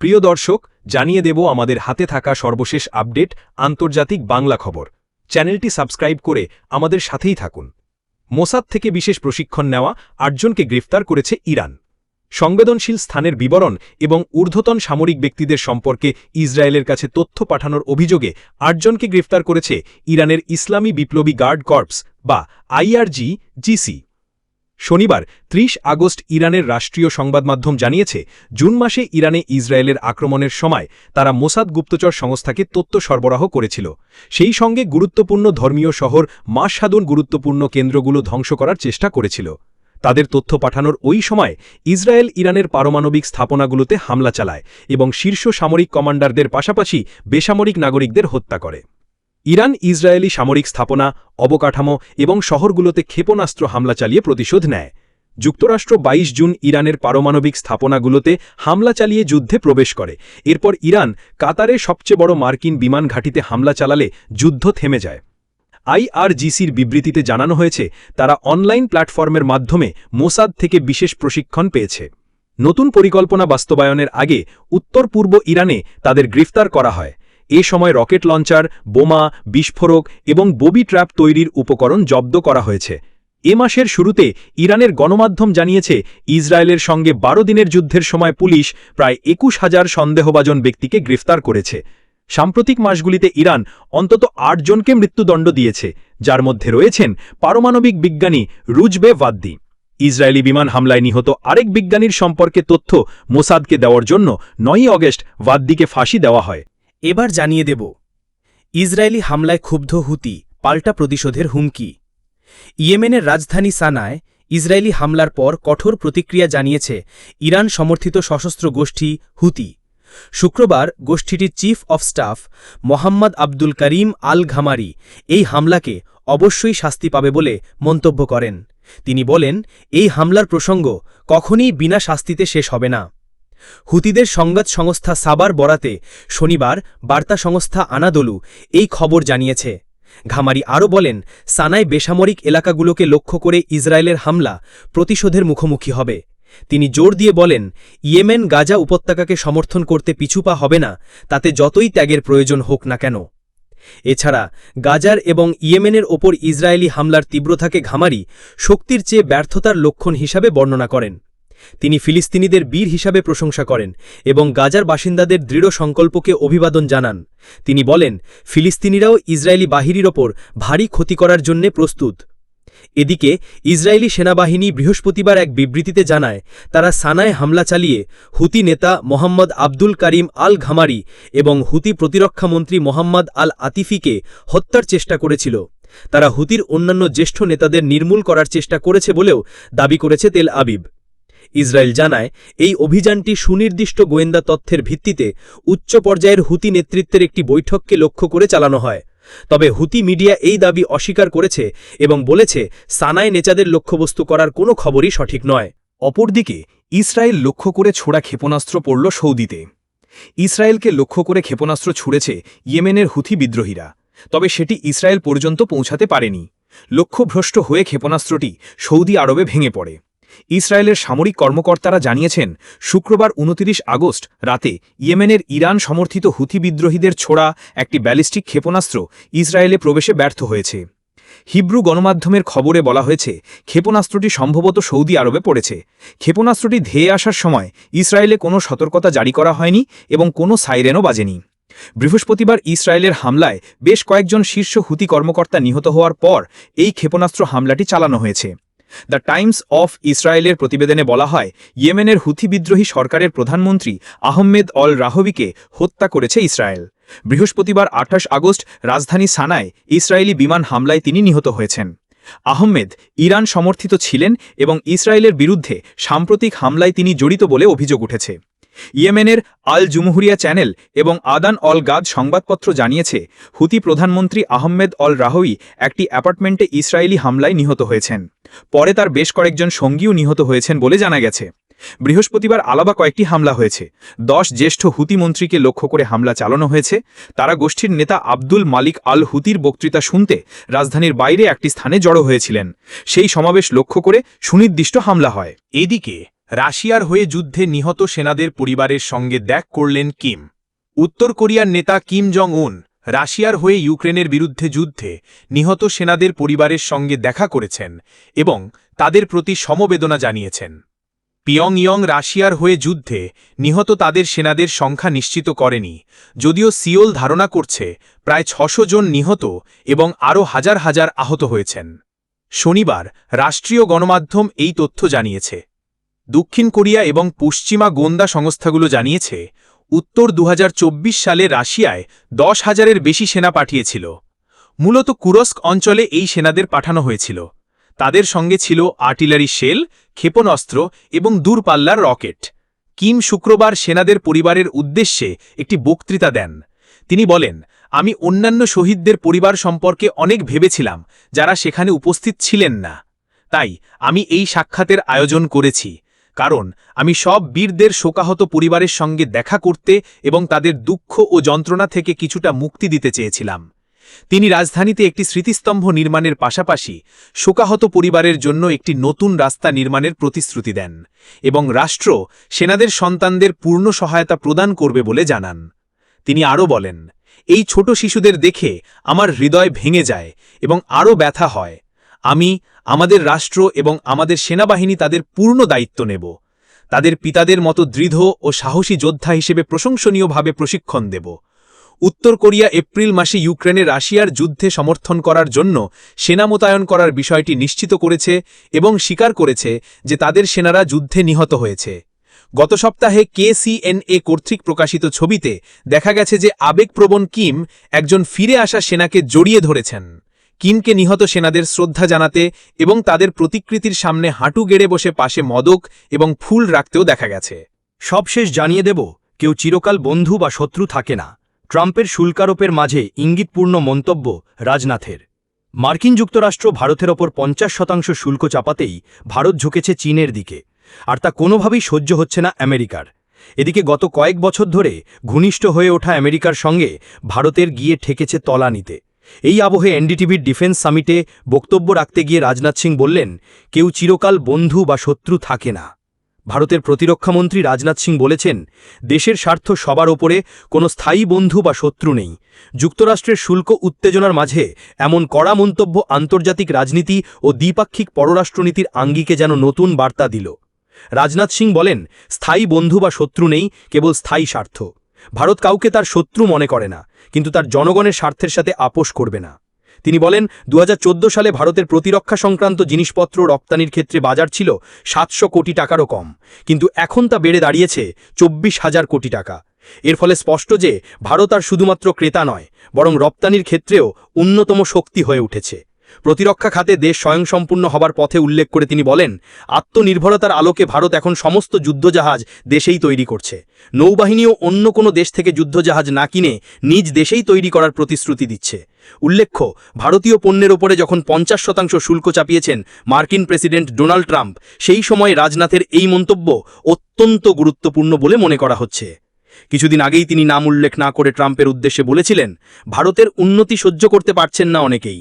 প্রিয় দর্শক, জানিয়ে দেব আমাদের হাতে থাকা সর্বশেষ আপডেট, আন্তর্জাতিক বাংলা খবর। চ্যানেলটি সাবস্ক্রাইব করে আমাদের সাথেই থাকুন। মোসাদ থেকে বিশেষ প্রশিক্ষণ নেওয়া আটজনকে গ্রেফতার করেছে ইরান। সংবেদনশীল স্থানের বিবরণ এবং ঊর্ধ্বতন সামরিক ব্যক্তিদের সম্পর্কে ইসরায়েলের কাছে তথ্য পাঠানোর অভিযোগে আটজনকে গ্রেফতার করেছে ইরানের ইসলামী বিপ্লবী গার্ড কর্পস বা আইআরজি জিসি। শনিবার ৩০ আগস্ট ইরানের রাষ্ট্রীয় সংবাদ মাধ্যম জানিয়েছে, জুন মাসে ইরানে ইসরায়েলের আক্রমণের সময় তারা মোসাদ গুপ্তচর সংস্থাকে তথ্য সরবরাহ করেছিল। সেই সঙ্গে গুরুত্বপূর্ণ ধর্মীয় শহর মাসাদন গুরুত্বপূর্ণ কেন্দ্রগুলো ধ্বংস করার চেষ্টা করেছিল। তাদের তথ্য পাঠানোর ওই সময় ইসরায়েল ইরানের পারমাণবিক স্থাপনাগুলোতে হামলা চালায় এবং শীর্ষ সামরিক কমান্ডারদের পাশাপাশি বেসামরিক নাগরিকদের হত্যা করে। ইরান ইসরায়েলি সামরিক স্থাপনা, অবকাঠামো এবং শহরগুলোতে ক্ষেপণাস্ত্র হামলা চালিয়ে প্রতিশোধ নেয়। যুক্তরাষ্ট্র ২২ জুন ইরানের পারমাণবিক স্থাপনাগুলোতে হামলা চালিয়ে যুদ্ধে প্রবেশ করে। এরপর ইরান কাতারে সবচেয়ে বড় মার্কিন বিমান ঘাঁটিতে হামলা চালালে যুদ্ধ থেমে যায়। আইআরজিসির বিবৃতিতে জানানো হয়েছে, তারা অনলাইন প্ল্যাটফর্মের মাধ্যমে মোসাদ থেকে বিশেষ প্রশিক্ষণ পেয়েছে। নতুন পরিকল্পনা বাস্তবায়নের আগে উত্তর পূর্ব ইরানে তাদের গ্রেফতার করা হয়। এ সময় রকেট লঞ্চার, বোমা, বিস্ফোরক এবং ববি ট্র্যাপ তৈরির উপকরণ জব্দ করা হয়েছে। এ মাসের শুরুতে ইরানের গণমাধ্যম জানিয়েছে, ইসরায়েলের সঙ্গে বারো দিনের যুদ্ধের সময় পুলিশ প্রায় একুশ হাজার সন্দেহভাজন ব্যক্তিকে গ্রেফতার করেছে। সাম্প্রতিক মাসগুলিতে ইরান অন্তত আটজনকে মৃত্যুদণ্ড দিয়েছে, যার মধ্যে রয়েছেন পারমাণবিক বিজ্ঞানী রুজবে ভাদ্দি। ইসরায়েলি বিমান হামলায় নিহত আরেক বিজ্ঞানীর সম্পর্কে তথ্য মোসাদকে দেওয়ার জন্য নয়ই অগস্ট ভাদ্দিকে ফাঁসি দেওয়া হয়। এবার জানিয়ে দেব, ইসরায়েলি হামলায় ক্ষুব্ধ হুতি, পাল্টা প্রতিশোধের হুমকি। ইয়েমেনের রাজধানী সানায় ইসরায়েলি হামলার পর কঠোর প্রতিক্রিয়া জানিয়েছে ইরান সমর্থিত সশস্ত্র গোষ্ঠী হুতি। শুক্রবার গোষ্ঠীটির chief of staff Mohammed Abdul Karim al Ghamari এই হামলাকে অবশ্যই শাস্তি পাবে বলে মন্তব্য করেন। তিনি বলেন, এই হামলার প্রসঙ্গ কখনই বিনা শাস্তিতে শেষ হবে না। হুতিদের সংবাদ সংস্থা সাবার বরাতে শনিবার বার্তা সংস্থা আনাদলু এই খবর জানিয়েছে। ঘামারি আরও বলেন সানায় বেসামরিক এলাকাগুলোকে লক্ষ্য করে ইসরায়েলের হামলা প্রতিশোধের মুখোমুখি হবে। তিনি জোর দিয়ে বলেন, ইয়েমেন গাজা উপত্যকাকে সমর্থন করতে পিছুপা হবে না, তাতে যতই ত্যাগের প্রয়োজন হোক না কেন। এছাড়া, গাজার এবং ইয়েমেনের ওপর ইসরায়েলি হামলার তীব্রতাকে ঘামারি শক্তির চেয়ে ব্যর্থতার লক্ষণ হিসাবে বর্ণনা করেন। তিনি ফিলিস্তিনিদের বীর হিসাবে প্রশংসা করেন এবং গাজার বাসিন্দাদের দৃঢ় সংকল্পকে অভিবাদন জানান। তিনি বলেন, ফিলিস্তিনিরাও ইসরায়েলি বাহিনীর ওপর ভারী ক্ষতি করার জন্য প্রস্তুত। এদিকে, ইসরায়েলি সেনাবাহিনী বৃহস্পতিবার এক বিবৃতিতে জানায়, তারা সানায় হামলা চালিয়ে হুতি নেতা মোহাম্মদ আব্দুল করিম আল ঘামারি এবং হুতি প্রতিরক্ষামন্ত্রী মোহাম্মদ আল আতিফিকে হত্যার চেষ্টা করেছিল। তারা হুতির অন্যান্য জ্যেষ্ঠ নেতাদের নির্মূল করার চেষ্টা করেছে বলেও দাবি করেছে তেল আবিব। ইসরায়েল জানায়, এই অভিযানটি সুনির্দিষ্ট গোয়েন্দা তথ্যের ভিত্তিতে উচ্চ পর্যায়ের হুতি নেতৃত্বের একটি বৈঠককে লক্ষ্য করে চালানো হয়। তবে হুতি মিডিয়া এই দাবি অস্বীকার করেছে এবং বলেছে সানায় নেচাদের লক্ষ্যবস্তু করার কোনো খবরই সঠিক নয়। অপরদিকে, ইসরায়েল লক্ষ্য করে ছোড়া ক্ষেপণাস্ত্র পড়ল সৌদিতে। ইসরায়েলকে লক্ষ্য করে ক্ষেপণাস্ত্র ছুড়েছে ইয়েমেনের হুথি বিদ্রোহীরা, তবে সেটি ইসরায়েল পর্যন্ত পৌঁছাতে পারেনি। লক্ষ্যভ্রষ্ট হয়ে ক্ষেপণাস্ত্রটি সৌদি আরবে ভেঙে পড়ে। ইসরায়েলের সামরিক কর্মকর্তারা জানিয়েছেন, শুক্রবার উনতিরিশ আগস্ট রাতে ইয়েমেনের ইরান সমর্থিত হুথি বিদ্রোহীদের ছোড়া একটি ব্যালিস্টিক ক্ষেপণাস্ত্র ইসরায়েলে প্রবেশে ব্যর্থ হয়েছে। হিব্রু গণমাধ্যমের খবরে বলা হয়েছে, ক্ষেপণাস্ত্রটি সম্ভবত সৌদি আরবে পড়েছে। ক্ষেপণাস্ত্রটি ধেয়ে আসার সময় ইসরায়েলে কোনো সতর্কতা জারি করা হয়নি এবং কোনো সাইরেনও বাজেনি। বৃহস্পতিবার ইসরায়েলের হামলায় বেশ কয়েকজন শীর্ষ হুতি কর্মকর্তা নিহত হওয়ার পর এই ক্ষেপণাস্ত্র হামলাটি চালানো হয়েছে। দ্য টাইমস অফ ইসরায়েলের প্রতিবেদনে বলা হয়, ইয়েমেনের হুথি বিদ্রোহী সরকারের প্রধানমন্ত্রী আহমেদ অল রাহবিকে হত্যা করেছে ইসরায়েল। বৃহস্পতিবার আঠাশ আগস্ট রাজধানী সানায় ইসরায়েলি বিমান হামলায় তিনি নিহত হয়েছেন। আহমেদ ইরান সমর্থিত ছিলেন এবং ইসরায়েলের বিরুদ্ধে সাম্প্রতিক হামলায় তিনি জড়িত বলে অভিযোগ উঠেছে। ইয়েমেনের আল জুমহুরিয়া চ্যানেল এবং আদান অল গাদ সংবাদপত্র জানিয়েছে, হুতি প্রধানমন্ত্রী আহমেদ অল রাহই একটি অ্যাপার্টমেন্টে ইসরায়েলি হামলায় নিহত হয়েছেন। পরে তার বেশ কয়েকজন সঙ্গীও নিহত হয়েছেন বলে জানা গেছে। বৃহস্পতিবার আলাবা কয়েকটি হামলা হয়েছে। দশ জ্যেষ্ঠ হুতি মন্ত্রীকে লক্ষ্য করে হামলা চালানো হয়েছে। তারা গোষ্ঠীর নেতা আব্দুল মালিক আল হুতির বক্তৃতা শুনতে রাজধানীর বাইরে একটি স্থানে জড়ো হয়েছিলেন। সেই সমাবেশ লক্ষ্য করে সুনির্দিষ্ট হামলা হয়। এদিকে রাশিয়ার হয়ে যুদ্ধে নিহত সেনাদের পরিবারের সঙ্গে দেখ করলেন কিম। উত্তর কোরিয়ার নেতা কিম জং উন রাশিয়ার হয়ে ইউক্রেনের বিরুদ্ধে যুদ্ধে নিহত সেনাদের পরিবারের সঙ্গে দেখা করেছেন এবং তাদের প্রতি সমবেদনা জানিয়েছেন। পিয়ং ইয়ং রাশিয়ার হয়ে যুদ্ধে নিহত তাদের সেনাদের সংখ্যা নিশ্চিত করেনি, যদিও সিওল ধারণা করছে প্রায় ছশো জন নিহত এবং আরও হাজার হাজার আহত হয়েছেন। শনিবার রাষ্ট্রীয় গণমাধ্যম এই তথ্য জানিয়েছে। দক্ষিণ কোরিয়া এবং পশ্চিমা গোন্দা সংস্থাগুলো জানিয়েছে, উত্তর দু হাজার চব্বিশ সালে রাশিয়ায় দশ হাজারের বেশি সেনা পাঠিয়েছিল। মূলত কুরস্ক অঞ্চলে এই সেনাদের পাঠানো হয়েছিল। তাদের সঙ্গে ছিল আর্টিলারি শেল, ক্ষেপণাস্ত্র এবং দূরপাল্লার রকেট। কিম শুক্রবার সেনাদের পরিবারের উদ্দেশ্যে একটি বক্তৃতা দেন। তিনি বলেন, আমি অন্যান্য শহীদদের পরিবার সম্পর্কে অনেক ভেবেছিলাম, যারা সেখানে উপস্থিত ছিলেন না। তাই আমি এই সাক্ষাতের আয়োজন করেছি। কারণ, আমি সব বীরদের শোকাহত পরিবারের সঙ্গে দেখা করতে এবং তাদের দুঃখ ও যন্ত্রণা থেকে কিছুটা মুক্তি দিতে চেয়েছিলাম। তিনি রাজধানীতে একটি স্মৃতিস্তম্ভ নির্মাণের পাশাপাশি শোকাহত পরিবারের জন্য একটি নতুন রাস্তা নির্মাণের প্রতিশ্রুতি দেন এবং রাষ্ট্র সেনাদের সন্তানদের পূর্ণ সহায়তা প্রদান করবে বলে জানান। তিনি আরও বলেন, এই ছোট শিশুদের দেখে আমার হৃদয় ভেঙে যায় এবং আরও ব্যথা হয়। আমি আমাদের রাষ্ট্র এবং আমাদের সেনাবাহিনী তাদের পূর্ণ দায়িত্ব নেব। তাদের পিতাদের মতো দৃঢ় ও সাহসী যোদ্ধা হিসেবে প্রশংসনীয়ভাবে প্রশিক্ষণ দেব। উত্তর কোরিয়া এপ্রিল মাসে ইউক্রেনে রাশিয়ার যুদ্ধে সমর্থন করার জন্য সেনা মোতায়েন করার বিষয়টি নিশ্চিত করেছে এবং স্বীকার করেছে যে তাদের সেনারা যুদ্ধে নিহত হয়েছে। গত সপ্তাহে কেসিএনএ কর্তৃক প্রকাশিত ছবিতে দেখা গেছে যে আবেগপ্রবণ কিম একজন ফিরে আসা সেনাকে জড়িয়ে ধরেছেন। কিমকে নিহত সেনাদের শ্রদ্ধা জানাতে এবং তাদের প্রতিকৃতির সামনে হাঁটু গেড়ে বসে পাশে মদক এবং ফুল রাখতেও দেখা গেছে। সবশেষ জানিয়ে দেব, কেউ চিরকাল বন্ধু বা শত্রু থাকে না। ট্রাম্পের শুল্কারোপের মাঝে ইঙ্গিতপূর্ণ মন্তব্য রাজনাথের। মার্কিন যুক্তরাষ্ট্র ভারতের ওপর পঞ্চাশ শতাংশ শুল্ক চাপাতেই ভারত ঝুঁকেছে চীনের দিকে, আর তা কোনোভাবেই সহ্য হচ্ছে না আমেরিকার। এদিকে গত কয়েক বছর ধরে ঘনিষ্ঠ হয়ে ওঠা আমেরিকার সঙ্গে ভারতের গিয়ে ঠেকেছে তলানিতে। এই আবহে এনডিটিভির ডিফেন্স সামিটে বক্তব্য রাখতে গিয়ে রাজনাথ সিং বললেন, কেউ চিরকাল বন্ধু বা শত্রু থাকে না। ভারতের প্রতিরক্ষামন্ত্রী রাজনাথ সিং বলেছেন, দেশের স্বার্থ সবার ওপরে কোনো স্থায়ী বন্ধু বা শত্রু নেই। যুক্তরাষ্ট্রের শুল্ক উত্তেজনার মাঝে এমন কড়া মন্তব্য আন্তর্জাতিক রাজনীতি ও দ্বিপাক্ষিক পররাষ্ট্রনীতির আঙ্গিকে যেন নতুন বার্তা দিল। রাজনাথ সিং বলেন, স্থায়ী বন্ধু বা শত্রু নেই, কেবল স্থায়ী স্বার্থ। ভারত কাউকে তার শত্রু মনে করে না, কিন্তু তার জনগণের স্বার্থের সাথে আপোষ করবে না। তিনি বলেন দু হাজার চোদ্দ সালে ভারতের প্রতিরক্ষা সংক্রান্ত জিনিসপত্র রপ্তানির ক্ষেত্রে বাজার ছিল সাতশো কোটি টাকারও কম, কিন্তু এখন তা বেড়ে দাঁড়িয়েছে চব্বিশ হাজার কোটি টাকা। এর ফলে স্পষ্ট যে, ভারত আর শুধুমাত্র ক্রেতা নয়, বরং রপ্তানির ক্ষেত্রেও অন্যতম শক্তি হয়ে উঠেছে। প্রতিরক্ষা খাতে দেশ স্বয়ংসম্পূর্ণ হবার পথে উল্লেখ করে তিনি বলেন, আত্মনির্ভরতার আলোকে ভারত এখন সমস্ত যুদ্ধজাহাজ দেশেই তৈরি করছে। নৌবাহিনীও অন্য কোনো দেশ থেকে যুদ্ধজাহাজ না কিনে নিজ দেশেই তৈরি করার প্রতিশ্রুতি দিচ্ছে। উল্লেখ্য, ভারতীয় পণ্যের ওপরে যখন পঞ্চাশ শতাংশ শুল্ক চাপিয়েছেন মার্কিন প্রেসিডেন্ট ডোনাল্ড ট্রাম্প, সেই সময় রাজনাথের এই মন্তব্য অত্যন্ত গুরুত্বপূর্ণ বলে মনে করা হচ্ছে। কিছুদিন আগেই তিনি নাম উল্লেখ না করে ট্রাম্পের উদ্দেশ্যে বলেছিলেন, ভারতের উন্নতি সহ্য করতে পারছেন না অনেকেই।